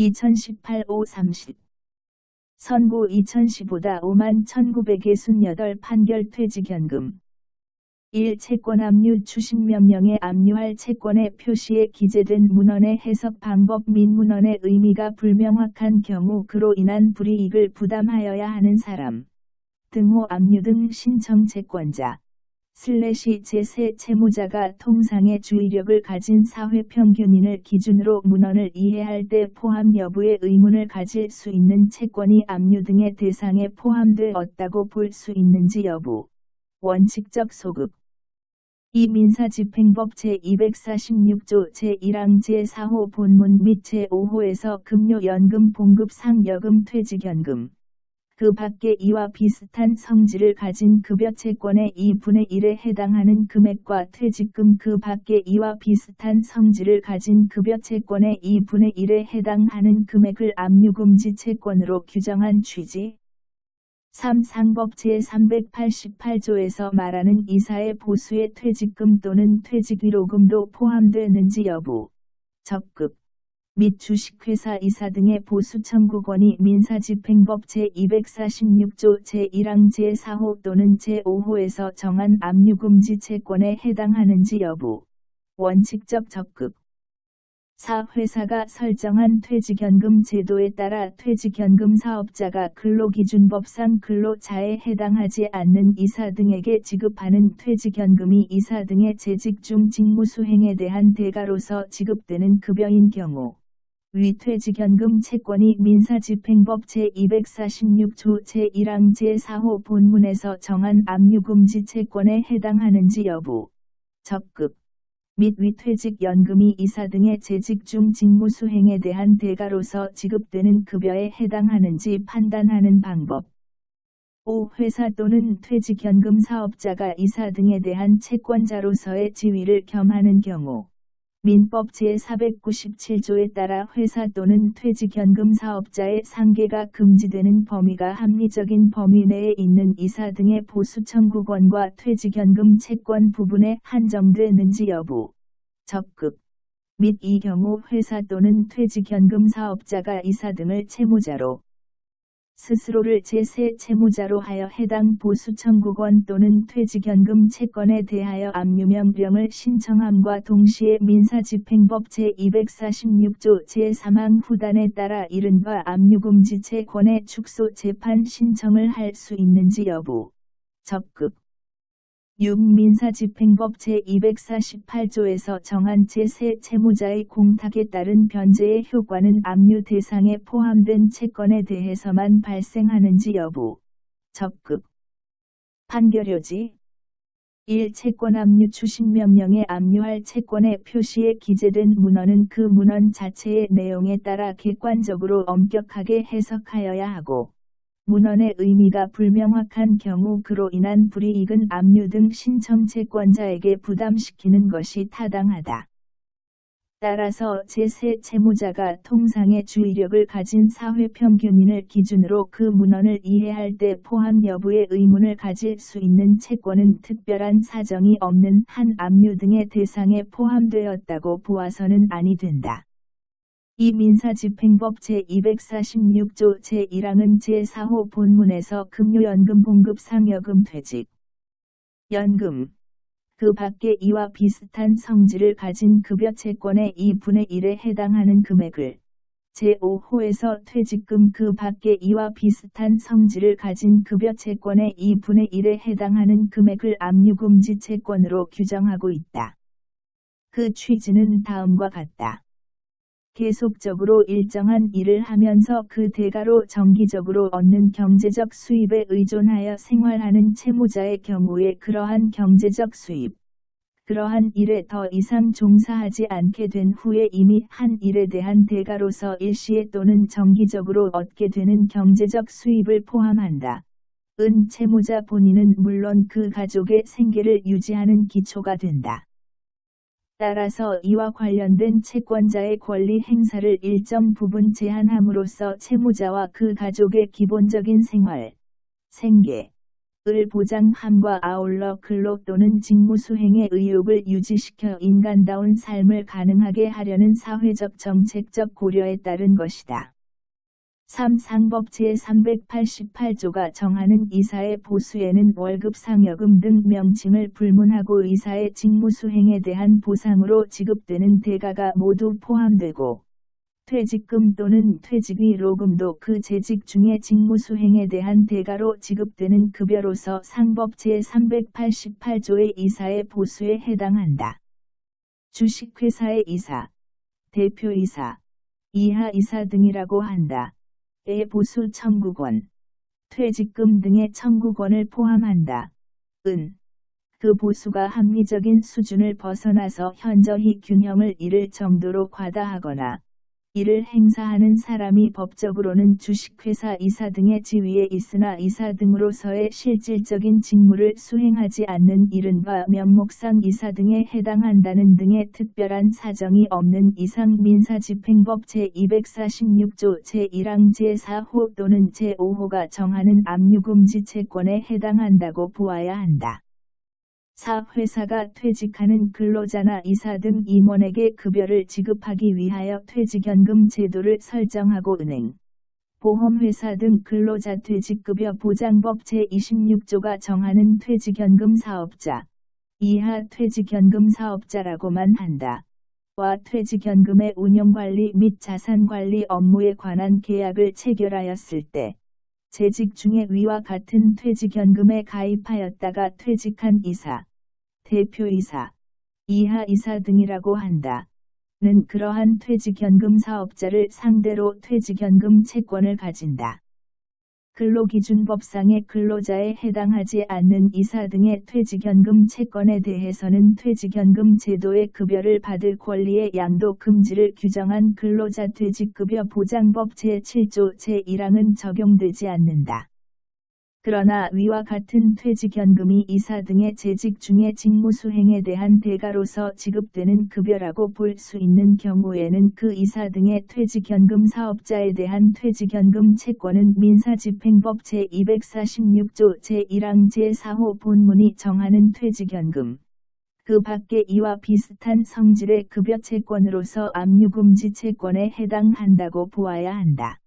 2018-5-30 선고 2015다 5만 1968 판결 퇴직연금. 1. 채권 압류 추심 명령에 압류할 채권의 표시에 기재된 문헌의 해석 방법 및 문헌의 의미가 불명확한 경우 그로 인한 불이익을 부담하여야 하는 사람. 등호 압류 등 신청 채권자 슬래시 제3 채무자가 통상의 주의력을 가진 사회 평균인을 기준으로 문헌을 이해할 때 포함 여부의 의문을 가질 수 있는 채권이 압류 등의 대상에 포함되었다고 볼 수 있는지 여부. 원칙적 소급. 이 민사집행법 제246조 제1항 제4호 본문 및 제5호에서 급료연금 봉급 상 여금 퇴직연금 그 밖에 이와 비슷한 성질을 가진 급여 채권의 2분의 1에 해당하는 금액과 퇴직금 그 밖에 이와 비슷한 성질을 가진 급여 채권의 2분의 1에 해당하는 금액을 압류금지 채권으로 규정한 취지 3. 상법 제388조에서 말하는 이사의 보수의 퇴직금 또는 퇴직위로금도 포함되는지 여부, 적급, 및 주식회사 이사 등의 보수 청구권이 민사집행법 제246조 제1항 제4호 또는 제5호에서 정한 압류금지 채권에 해당하는지 여부, 원칙적 적급, 4. 회사가 설정한 퇴직연금 제도에 따라 퇴직연금 사업자가 근로기준법상 근로자에 해당하지 않는 이사 등에게 지급하는 퇴직연금이 이사 등의 재직 중 직무 수행에 대한 대가로서 지급되는 급여인 경우 위 퇴직연금 채권이 민사집행법 제246조 제1항 제4호 본문에서 정한 압류금지 채권에 해당하는지 여부 적급 및 위퇴직연금이 이사 등의 재직 중 직무 수행에 대한 대가로서 지급되는 급여에 해당하는지 판단하는 방법. 5. 회사 또는 퇴직연금 사업자가 이사 등에 대한 채권자로서의 지위를 겸하는 경우 민법 제497조에 따라 회사 또는 퇴직연금 사업자의 상계가 금지되는 범위가 합리적인 범위 내에 있는 이사 등의 보수 청구권과 퇴직연금 채권 부분에 한정되는지 여부, 적급, 및 이 경우 회사 또는 퇴직연금 사업자가 이사 등을 채무자로 스스로를 제3 채무자로 하여 해당 보수 청구권 또는 퇴직연금 채권에 대하여 압류명령을 신청함과 동시에 민사집행법 제246조 제3항 후단에 따라 이른바 압류금지 채권의 축소 재판 신청을 할 수 있는지 여부, 적급, 6. 민사집행법 제248조에서 정한 제3 채무자의 공탁에 따른 변제의 효과는 압류 대상에 포함된 채권에 대해서만 발생하는지 여부. 적급. 판결효지 1. 채권 압류 추심 명령에 압류할 채권의 표시에 기재된 문헌은 그 문헌 자체의 내용에 따라 객관적으로 엄격하게 해석하여야 하고 문헌의 의미가 불명확한 경우 그로 인한 불이익은 압류 등 신청 채권자에게 부담시키는 것이 타당하다. 따라서 제3 채무자가 통상의 주의력을 가진 사회평균인을 기준으로 그 문헌을 이해할 때 포함 여부의 의문을 가질 수 있는 채권은 특별한 사정이 없는 한 압류 등의 대상에 포함되었다고 보아서는 아니 된다. 이 민사집행법 제246조 제1항은 제4호 본문에서 금요연금 봉급 상여금 퇴직 연금 그 밖에 이와 비슷한 성질을 가진 급여 채권의 2분의 1에 해당하는 금액을 제5호에서 퇴직금 그 밖에 이와 비슷한 성질을 가진 급여 채권의 2분의 1에 해당하는 금액을 압류금지 채권으로 규정하고 있다. 그 취지는 다음과 같다. 계속적으로 일정한 일을 하면서 그 대가로 정기적으로 얻는 경제적 수입에 의존하여 생활하는 채무자의 경우에 그러한 경제적 수입, 그러한 일에 더 이상 종사하지 않게 된 후에 이미 한 일에 대한 대가로서 일시에 또는 정기적으로 얻게 되는 경제적 수입을 포함한다. 은 채무자 본인은 물론 그 가족의 생계를 유지하는 기초가 된다. 따라서 이와 관련된 채권자의 권리 행사를 일정 부분 제한함으로써 채무자와 그 가족의 기본적인 생활, 생계, 을 보장함과 아울러 근로 또는 직무 수행의 의욕을 유지시켜 인간다운 삶을 가능하게 하려는 사회적 정책적 고려에 따른 것이다. 3. 상법 제388조가 정하는 이사의 보수에는 월급 상여금 등 명칭을 불문하고 의사의 직무 수행에 대한 보상으로 지급되는 대가가 모두 포함되고 퇴직금 또는 퇴직위 로금도 그 재직 중의 직무 수행에 대한 대가로 지급되는 급여로서 상법 제388조의 이사의 보수에 해당한다. 주식회사의 이사, 대표이사, 이하이사 등이라고 한다. 의 보수 청구권, 퇴직금 등의 청구권을 포함한다. 은. 그 보수가 합리적인 수준을 벗어나서 현저히 균형을 잃을 정도로 과다하거나 이를 행사하는 사람이 법적으로는 주식회사 이사 등의 지위에 있으나 이사 등으로서의 실질적인 직무를 수행하지 않는 이른바 면목상 이사 등에 해당한다는 등의 특별한 사정이 없는 이상 민사집행법 제246조 제1항 제4호 또는 제5호가 정하는 압류금지 채권에 해당한다고 보아야 한다. 사 회사가 퇴직하는 근로자나 이사 등 임원에게 급여를 지급하기 위하여 퇴직연금 제도를 설정하고 은행, 보험회사 등 근로자 퇴직급여 보장법 제26조가 정하는 퇴직연금 사업자, 이하 퇴직연금 사업자라고만 한다. 와 퇴직연금의 운영관리 및 자산관리 업무에 관한 계약을 체결하였을 때 재직 중에 위와 같은 퇴직연금에 가입하였다가 퇴직한 이사, 대표이사, 이하 이사 등이라고 한다. 는 그러한 퇴직연금 사업자를 상대로 퇴직연금 채권을 가진다. 근로기준법상의 근로자에 해당하지 않는 이사 등의 퇴직연금 채권에 대해서는 퇴직연금 제도의 급여를 받을 권리의 양도 금지를 규정한 근로자 퇴직급여 보장법 제7조 제1항은 적용되지 않는다. 그러나 위와 같은 퇴직연금이 이사 등의 재직 중의 직무 수행에 대한 대가로서 지급되는 급여라고 볼 수 있는 경우에는 그 이사 등의 퇴직연금 사업자에 대한 퇴직연금 채권은 민사집행법 제246조 제1항 제4호 본문이 정하는 퇴직연금 그 밖에 이와 비슷한 성질의 급여 채권으로서 압류금지 채권에 해당한다고 보아야 한다.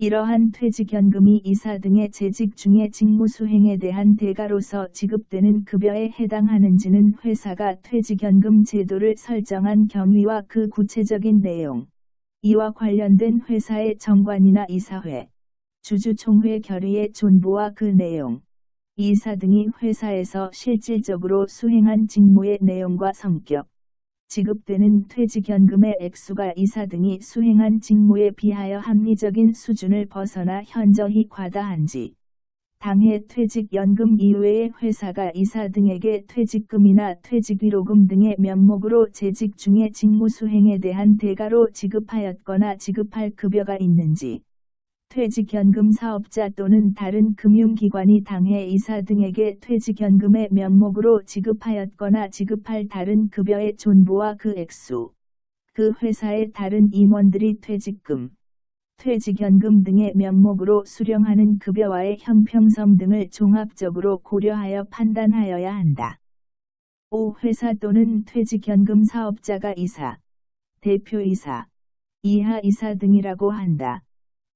이러한 퇴직연금이 이사 등의 재직 중의 직무 수행에 대한 대가로서 지급되는 급여에 해당하는지는 회사가 퇴직연금 제도를 설정한 경위와 그 구체적인 내용, 이와 관련된 회사의 정관이나 이사회, 주주총회 결의의 존보와 그 내용, 이사 등이 회사에서 실질적으로 수행한 직무의 내용과 성격, 지급되는 퇴직연금의 액수가 이사 등이 수행한 직무에 비하여 합리적인 수준을 벗어나 현저히 과다한지, 당해 퇴직연금 이외의 회사가 이사 등에게 퇴직금이나 퇴직위로금 등의 면목으로 재직 중의 직무 수행에 대한 대가로 지급하였거나 지급할 급여가 있는지, 퇴직연금 사업자 또는 다른 금융기관이 당해 이사 등에게 퇴직연금의 면목으로 지급하였거나 지급할 다른 급여의 존보와 그 액수, 그 회사의 다른 임원들이 퇴직금, 퇴직연금 등의 면목으로 수령하는 급여와의 형평성 등을 종합적으로 고려하여 판단하여야 한다. 5. 회사 또는 퇴직연금 사업자가 이사, 대표이사, 이하이사 등이라고 한다.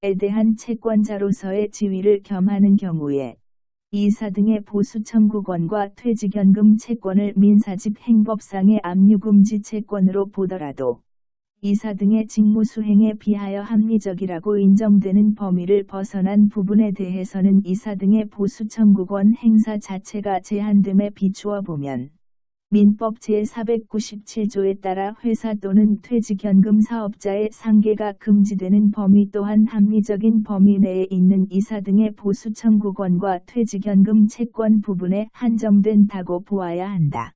에 대한 채권자로서의 지위를 겸하는 경우에 이사 등의 보수 청구권과 퇴직연금 채권을 민사집 행법상의 압류금지 채권으로 보더라도 이사 등의 직무 수행에 비하여 합리적이라고 인정되는 범위를 벗어난 부분에 대해서는 이사 등의 보수 청구권 행사 자체가 제한됨에 비추어 보면 민법 제497조에 따라 회사 또는 퇴직연금 사업자의 상계가 금지되는 범위 또한 합리적인 범위 내에 있는 이사 등의 보수 청구권과 퇴직연금 채권 부분에 한정된다고 보아야 한다.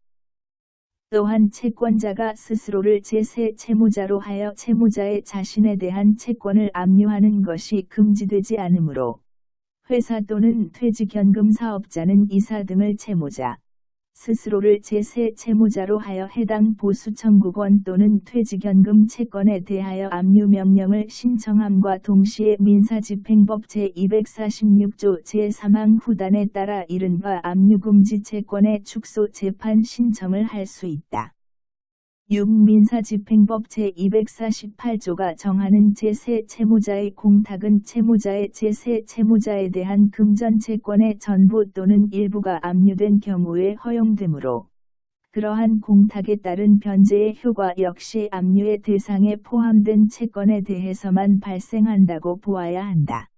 또한 채권자가 스스로를 제3 채무자로 하여 채무자의 자신에 대한 채권을 압류하는 것이 금지되지 않으므로 회사 또는 퇴직연금 사업자는 이사 등을 채무자, 스스로를 제3 채무자로 하여 해당 보수 청구권 또는 퇴직연금 채권에 대하여 압류 명령을 신청함과 동시에 민사집행법 제246조 제3항 후단에 따라 이른바 압류금지 채권의 축소 재판 신청을 할 수 있다. 6. 민사 집행법 제248조가 정하는 제3 채무자의 공탁은 채무자의 제3 채무자에 대한 금전 채권의 전부 또는 일부가 압류된 경우에 허용되므로 그러한 공탁에 따른 변제의 효과 역시 압류의 대상에 포함된 채권에 대해서만 발생한다고 보아야 한다.